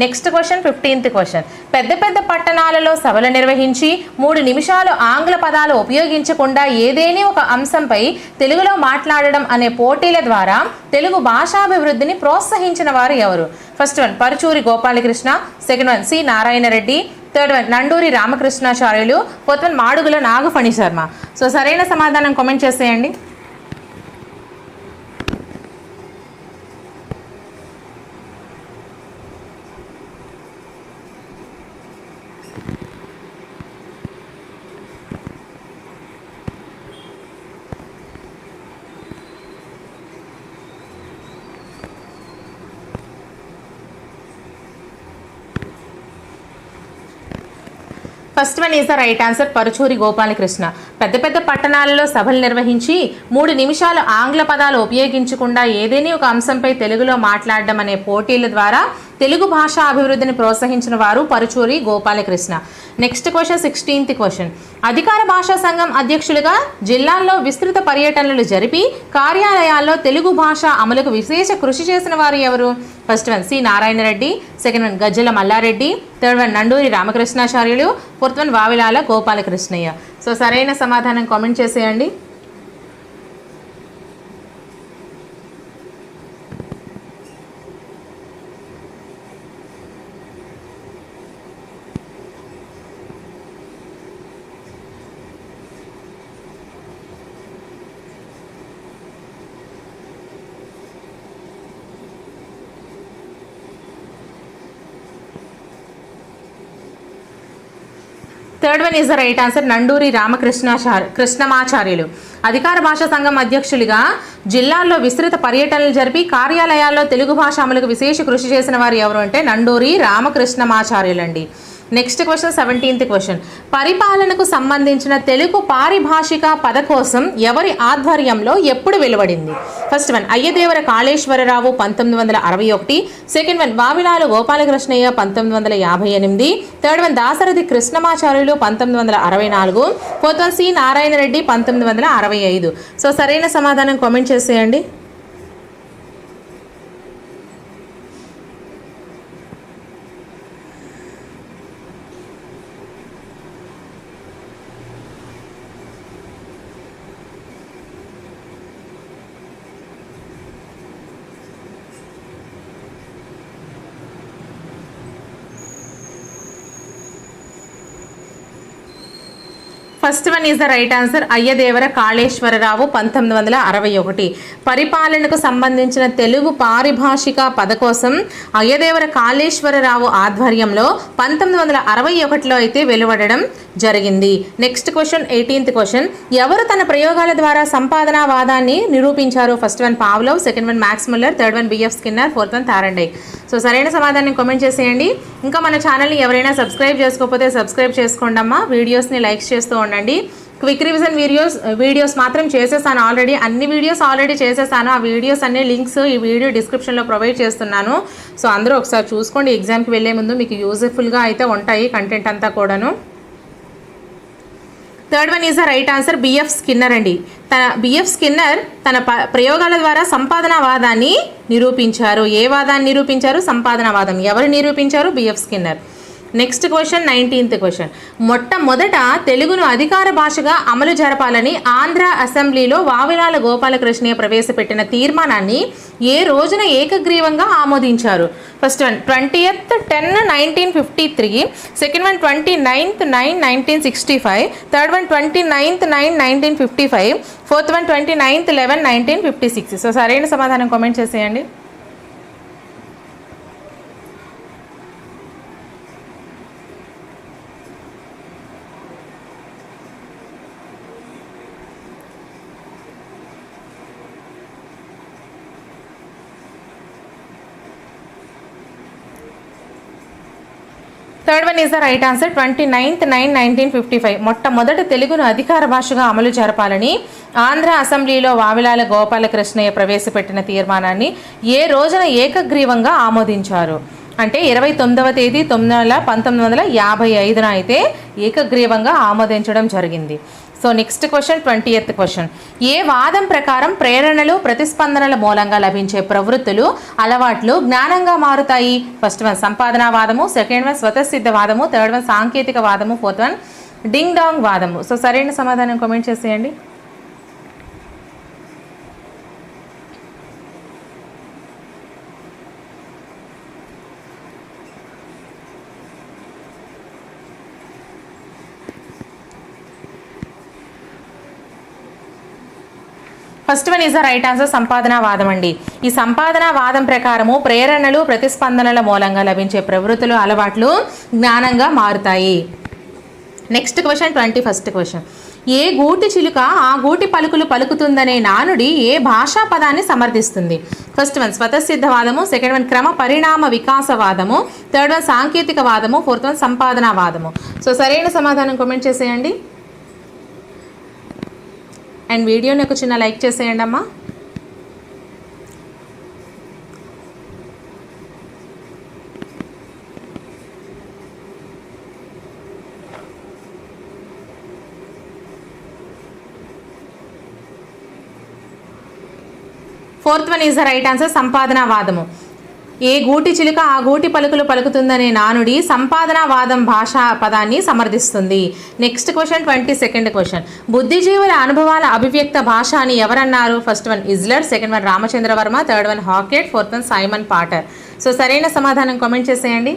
Next question fifteenth question పెద్ద పెద్ద పట్టణాలలో సభలు నిర్వహించి మూడు నిమిషాలు ఆంగ్ల పదాలు ఉపయోగించకుండా ఏదేని ఒక అంశంపై తెలుగులో మాట్లాడడం అనే పోటీల ద్వారా తెలుగు భాషాభివృద్ధిని ప్రోత్సహించిన వారు ఎవరు? First one Paruchuri Gopalakrishna. Second one C Narayana Reddy third one Nanduri Ramakrishnacharyulu. Fourth one Madugula Nagaphani Sharma. So సరైన సమాధానం కామెంట్ చేసేయండి. First one is the right answer. Paruchuri Gopalakrishna. పెద్ద పెద్ద పట్టణాలలో సభలు నిర్వహించి మూడు నిమిషాలు ఆంగ్ల పదాలు ఉపయోగించకుండా ఏదేని ఒక అంశంపై తెలుగులో మాట్లాడడం అనే పోటీల ద్వారా తెలుగు భాష అభివృద్ధిని ప్రోత్సహించిన వారు Paruchuri Gopalakrishna. Next question sixteenth question అధికార భాషా సంఘం అధ్యక్షులుగా జిల్లాల్లో విస్తృత పర్యటనలు జరిపి కార్యాలయాల్లో తెలుగు భాష అమలుకు విశేష కృషి చేసిన వారు ఎవరు? First one C Narayana Reddy second one Gajjala Mallareddy third one Nanduri Ramakrishnacharyulu fourth one Vavilala Gopalakrishnayya. So సరైన సమాధానం కామెంట్ చేసేయండి. Third one is the right answer Nanduri Ramakrishnachar Krishnamacharyulu అధికార భాషా సంఘం అధ్యక్షులుగా జిల్లాల్లో విస్తృత పర్యటనలు జరిపి కార్యాలయాల్లో తెలుగు భాష అమలుకు విశేష కృషి చేసిన వారు ఎవరు అంటే నండూరి రామకృష్ణమాచార్యులండి. నెక్స్ట్ క్వశ్చన్ సెవెంటీన్త్ క్వశ్చన్ పరిపాలనకు సంబంధించిన తెలుగు పారిభాషిక పద కోసం ఎవరి ఆధ్వర్యంలో ఎప్పుడు వెలువడింది? ఫస్ట్ వన్ అయ్యదేవర కాళేశ్వరరావు పంతొమ్మిది వందల అరవై ఒకటి. సెకండ్ వన్ వావిలాలు గోపాలకృష్ణయ్య పంతొమ్మిది వందల యాభై ఎనిమిది. థర్డ్ వన్ దాసరథి కృష్ణమాచార్యులు పంతొమ్మిది వందల అరవై నాలుగు. Fourth one C. Narayana Reddy పంతొమ్మిది వందల అరవై ఐదు. సో సరైన సమాధానం కామెంట్ చేసేయండి. First one is the right answer Ayyadevara Kaleswararao పంతొమ్మిది వందల అరవై ఒకటి. పరిపాలనకు సంబంధించిన తెలుగు పారిభాషిక పద కోసం అయ్యదేవర కాళేశ్వరరావు ఆధ్వర్యంలో పంతొమ్మిది వందల అరవై ఒకటిలో అయితే వెలువడడం జరిగింది. నెక్స్ట్ క్వశ్చన్ ఎయిటీన్త్ క్వశ్చన్ ఎవరు తన ప్రయోగాల ద్వారా సంపాదనా వాదాన్ని నిరూపించారు first one Pavlov second one Max Muller third one BF Skinner fourth one Thorndike so సరైన సమాధానం కామెంట్ చేసేయండి. ఇంకా మన ఛానల్ని ఎవరైనా సబ్స్క్రైబ్ చేసుకోకపోతే సబ్స్క్రైబ్ చేసుకోండి అమ్మా వీడియోస్ని లైక్స్ చేస్తూ ఉండండి. క్విక్ రివిజన్ వీడియోస్ వీడియోస్ మాత్రం చేసేసాను ఆల్రెడీ అన్ని వీడియోస్ ఆల్రెడీ చేసేసాను. ఆ వీడియోస్ అన్ని లింక్స్ ఈ వీడియో డిస్క్రిప్షన్లో ప్రొవైడ్ చేస్తున్నాను. సో అందరూ ఒకసారి చూసుకోండి. ఎగ్జామ్కి వెళ్ళే ముందు మీకు యూజ్ఫుల్గా అయితే ఉంటాయి కంటెంట్ అంతా కూడాను. Third one is the right answer BF Skinner అండి. తన బిఎఫ్ స్కిన్నర్ తన ప్రయోగాల ద్వారా సంపాదన వాదాన్ని నిరూపించారు. ఏ వాదాన్ని నిరూపించారు? సంపాదనవాదం ఎవరు నిరూపించారు? BF Skinner next question nineteenth question మొట్టమొదట తెలుగును అధికార భాషగా అమలు జరపాలని ఆంధ్ర అసెంబ్లీలో వావిలాల గోపాలకృష్ణయ్య ప్రవేశపెట్టిన తీర్మానాన్ని ఏ రోజున ఏకగ్రీవంగా ఆమోదించారు? First one twenty eighth ten nineteen fifty three second one twenty ninth nine nineteen sixty five third one twenty ninth nine nineteen fifty five fourth one twenty ninth eleven nineteen fifty six so సరైన సమాధానం comment చేసేయండి. Third one is the right answer twenty ninth nine nineteen fifty five మొట్టమొదట తెలుగును అధికార భాషగా అమలు జరపాలని ఆంధ్ర అసెంబ్లీలో వావిలాల గోపాలకృష్ణయ్య ప్రవేశపెట్టిన తీర్మానాన్ని ఏ రోజున ఏకగ్రీవంగా ఆమోదించారు? అంటే ఇరవై తొమ్మిదవ తేదీ తొమ్మిది వందల పంతొమ్మిది వందల యాభై ఐదున అయితే ఏకగ్రీవంగా ఆమోదించడం జరిగింది. So next question twenty eighth question. ఏ వాదం ప్రకారం ప్రేరణలు ప్రతిస్పందనల మూలంగా లభించే ప్రవృత్తులు అలవాట్లు జ్ఞానంగా మారుతాయి? ఫస్ట్ వన్ సంపాదనా వాదము. సెకండ్ వన్ స్వతసిద్ధ వాదము. థర్డ్ వన్ సాంకేతిక వాదము. ఫోర్త్ వన్ డింగ్ డాంగ్ వాదము. సో సరైన సమాధానం కామెంట్ చేసేయండి. First one is the right answer సంపాదనా వాదం అండి. ఈ సంపాదన వాదం ప్రకారము ప్రేరణలు ప్రతిస్పందనల మూలంగా లభించే ప్రవృత్తులు అలవాట్లు జ్ఞానంగా మారుతాయి. Next question twenty first question ఏ గూటి చిలుక ఆ గూటి పలుకులు పలుకుతుందనే నానుడి ఏ భాషా పదాన్ని సమర్థిస్తుంది? ఫస్ట్ వన్ స్వతసిద్ధవాదము. సెకండ్ వన్ క్రమ పరిణామ వికాసవాదము. థర్డ్ వన్ సాంకేతిక వాదము ఫోర్త్ వన్ సంపాదన వాదము సో సరైన సమాధానం కామెంట్ చేసేయండి. అండ్ వీడియోని ఒక చిన్న లైక్ చేసేయండి అమ్మా. Fourth one is the right answer సంపాదన వాదము. ఏ గూటి చిలుక ఆ గూటి పలుకులు పలుకుతుందనే నానుడి సంపాదనావాదం భాషా పదాన్ని సమర్థిస్తుంది. Next question twenty second question బుద్ధిజీవుల అనుభవాల అభివ్యక్త భాష అని ఎవరన్నారు? First one Isler second one Ramachandravarma third one Hockett fourth one Simon Potter so సరైన సమాధానం కామెంట్ చేసేయండి.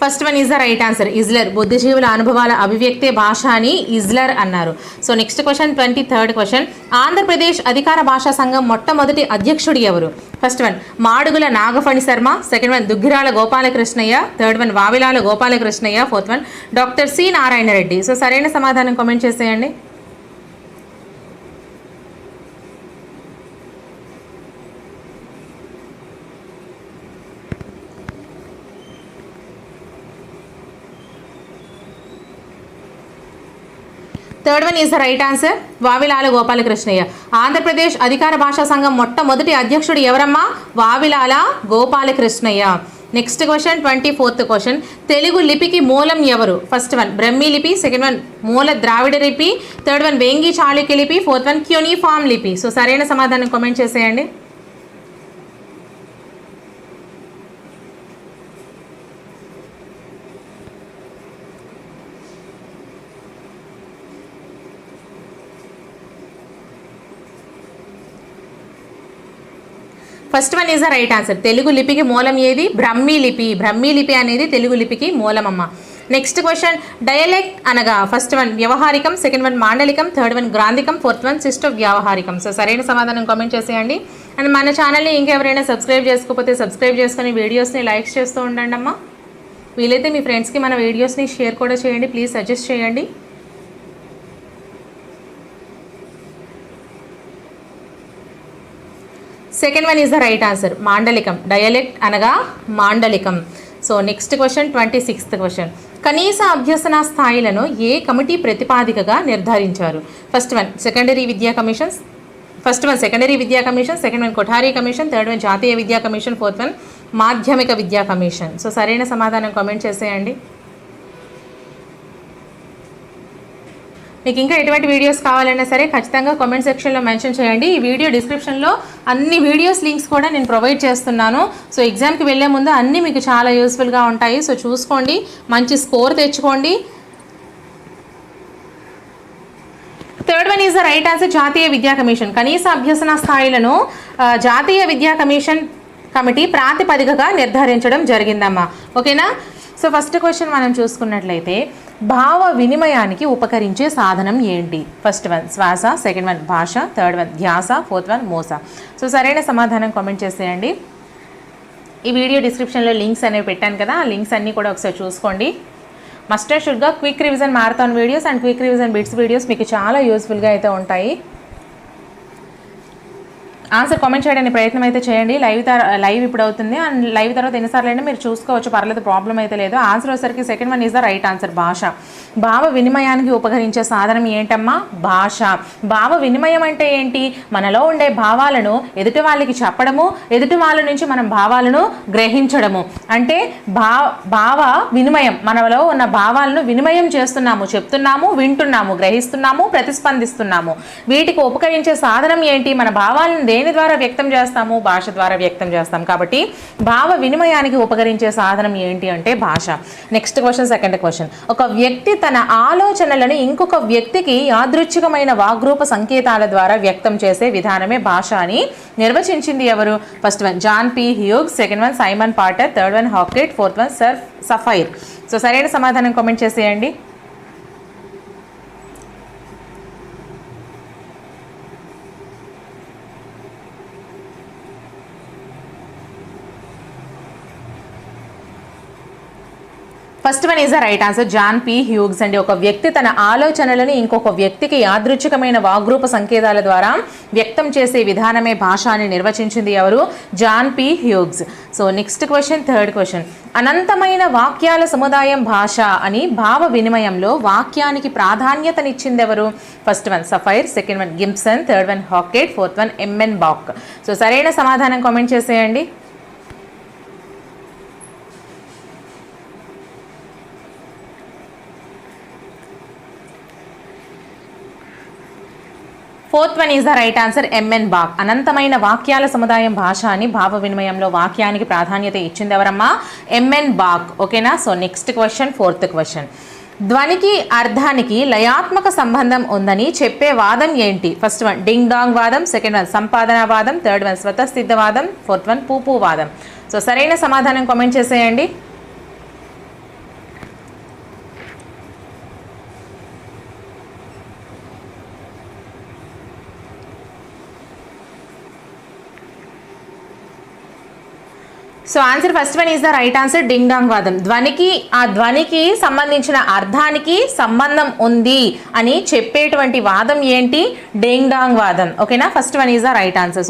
First one is the right answer. Isler. బుద్ధిజీవుల అనుభవాల అభివ్యక్తే భాష అని ఇజ్లర్ అన్నారు. So next question twenty third question. Andhra Pradesh అధికార భాషా సంఘం మొట్టమొదటి అధ్యక్షుడు ఎవరు? First one Madugula Nagaphani Sharma. Second one Duggirala Gopalakrishnayya. Third one Vavilala Gopalakrishnayya. Fourth one doctor C. Narayana Reddy. So సరైన సమాధానం కామెంట్ చేసేయండి. Third one is the right answer Vavilala Gopalakrishnayya. Andhra Pradesh అధికార భాషా సంఘం మొట్టమొదటి అధ్యక్షుడు ఎవరమ్మా? Vavilala Gopalakrishnayya. Next question twenty fourth question Telugu లిపికి మూలం ఎవరు? ఫస్ట్ వన్ బ్రహ్మీ లిపి. సెకండ్ వన్ మూల ద్రావిడ లిపి. థర్డ్ వన్ వేంగి చాళుక్య లిపి. ఫోర్త్ వన్ క్యూనిఫామ్ లిపి. సో సరైన సమాధానం కామెంట్ చేసేయండి. First one is the right answer. Telugu లిపికి మూలం ఏది? బ్రహ్మీ లిపి. బ్రహ్మీ లిపి అనేది తెలుగు లిపికి మూలమమ్మ. నెక్స్ట్ క్వశ్చన్ డయలెక్ట్ అనగా ఫస్ట్ వన్ వ్యవహారికం సెకండ్ వన్ మాండలికం థర్డ్ వన్ గ్రాంధికం ఫోర్త్ వన్ సిస్ట్ వ్యవహారికం సో సరైన సమాధానం కామెంట్ చేసేయండి. అండ్ మన ఛానల్ని ఇంకెవరైనా సబ్స్క్రైబ్ చేసుకోకపోతే సబ్స్క్రైబ్ చేసుకుని వీడియోస్ని లైక్స్ చేస్తూ ఉండండి అమ్మా వీలైతే మీ ఫ్రెండ్స్కి మన వీడియోస్ని షేర్ కూడా చేయండి. ప్లీజ్ సజెస్ట్ చేయండి. Second one is the right answer మాండలికం. డయలెక్ట్ అనగా మాండలికం. So next question twenty sixth question కనీస అభ్యసన స్థాయిలను ఏ కమిటీ ప్రతిపాదికగా నిర్ధారించారు? ఫస్ట్ వన్ సెకండరీ విద్యా కమిషన్స్ ఫస్ట్ వన్ సెకండరీ విద్యా commission second one Kothari commission third one జాతీయ విద్యా కమిషన్ ఫోర్త్ వన్ మాధ్యమిక విద్యా కమిషన్ సో సరైన సమాధానం కామెంట్ చేసేయండి. మీకు ఇంకా ఎటువంటి వీడియోస్ కావాలన్నా సరే ఖచ్చితంగా కామెంట్ సెక్షన్లో మెన్షన్ చేయండి. ఈ వీడియో డిస్క్రిప్షన్లో అన్ని వీడియోస్ లింక్స్ కూడా నేను ప్రొవైడ్ చేస్తున్నాను. సో ఎగ్జామ్కి వెళ్ళే ముందు అన్నీ మీకు చాలా యూస్ఫుల్గా ఉంటాయి. సో చూసుకోండి. మంచి స్కోర్ తెచ్చుకోండి. Third one is the right answer జాతీయ విద్యా కమిషన్. కనీస అభ్యసన స్థాయిలను జాతీయ విద్యా కమిషన్ కమిటీ ప్రాతిపదికగా నిర్ధారించడం జరిగిందమ్మా. ఓకేనా సో ఫస్ట్ క్వశ్చన్ మనం చూసుకున్నట్లయితే భావ వినిమయానికి ఉపకరించే సాధనం ఏంటి? ఫస్ట్ వన్ శ్వాస సెకండ్ వన్ భాష థర్డ్ వన్ ధ్యాస ఫోర్త్ వన్ మోస. సో సరైన సమాధానం కామెంట్ చేసేయండి. ఈ వీడియో డిస్క్రిప్షన్లో లింక్స్ అనేవి పెట్టాను కదా ఆ లింక్స్ అన్నీ కూడా ఒకసారి చూసుకోండి. Must షుడ్గా quick revision marathon videos and quick revision bits videos మీకు చాలా యూస్ఫుల్గా అయితే ఉంటాయి. ఆన్సర్ కామెంట్ చేయడానికి ప్రయత్నం అయితే చేయండి. లైవ్ లైవ్ ఇప్పుడు అవుతుంది. అండ్ లైవ్ తర్వాత ఎన్నిసార్లు అయినా మీరు చూసుకోవచ్చు. పర్లేదు ప్రాబ్లం అయితే లేదు. ఆన్సర్ వచ్చేసరికి second one is the right answer భాష. భావ వినిమయానికి ఉపకరించే సాధనం ఏంటమ్మా? భాష. భావ వినిమయం అంటే ఏంటి? మనలో ఉండే భావాలను ఎదుటి వాళ్ళకి చెప్పడము ఎదుటి వాళ్ళ నుంచి మనం భావాలను గ్రహించడము. అంటే భా భావ వినిమయం మనలో ఉన్న భావాలను వినిమయం చేస్తున్నాము చెప్తున్నాము వింటున్నాము గ్రహిస్తున్నాము ప్రతిస్పందిస్తున్నాము. వీటికి ఉపకరించే సాధనం ఏంటి? మన భావాలను దేని ద్వారా వ్యక్తం చేస్తాము? భాష ద్వారా వ్యక్తం చేస్తాం. కాబట్టి భావ వినిమయానికి ఉపకరించే సాధనం ఏంటి అంటే భాష. నెక్స్ట్ క్వశ్చన్ సెకండ్ క్వశ్చన్ ఒక వ్యక్తి తన ఆలోచనలను ఇంకొక వ్యక్తికి యాదృచ్ఛికమైన వాగ్రూప సంకేతాల ద్వారా వ్యక్తం చేసే విధానమే భాష అని నిర్వచించింది ఎవరు? First one John P Hugh second one Simon Potter third one Hockett fourth one sir Sapir so సరైన సమాధానం కామెంట్ చేసేయండి. First one is the right answer John P Hughes అండి. ఒక వ్యక్తి తన ఆలోచనలను ఇంకొక వ్యక్తికి యాదృచ్ఛికమైన వాగ్రూప సంకేతాల ద్వారా వ్యక్తం చేసే విధానమే భాష అని నిర్వచించింది ఎవరు? John P Hughes so next question third question అనంతమైన వాక్యాల సముదాయం భాష అని భావ వినిమయంలో వాక్యానికి ప్రాధాన్యతనిచ్చింది ఎవరు first one Sapir second one Gimson third one Hockett fourth one MN Bach so సరైన సమాధానం కామెంట్ చేసేయండి. Fourth one is the right answer MN Bach అనంతమైన వాక్యాల సముదాయం భాష అని భావ వినిమయంలో వాక్యానికి ప్రాధాన్యత ఇచ్చింది ఎవరమ్మా? ఎంఎన్ బాక్ ఓకేనా so next question fourth question ధ్వనికి అర్థానికి లయాత్మక సంబంధం ఉందని చెప్పే వాదం ఏంటి? ఫస్ట్ వన్ డింగ్ డాంగ్ వాదం. సెకండ్ వన్ సంపాదన వాదం. థర్డ్ వన్ స్వతసిద్ధ వాదం. ఫోర్త్ వన్ పూపు వాదం. సో సరైన సమాధానం కామెంట్ చేసేయండి. So answer first one is the right answer ding dong వాదం ధ్వనికి ఆ ధ్వనికి సంబంధించిన అర్థానికి సంబంధం ఉంది అని చెప్పేటువంటి వాదం ఏంటి? డింగ్ డాంగ్ వాదం ఓకేనా first one is the right answer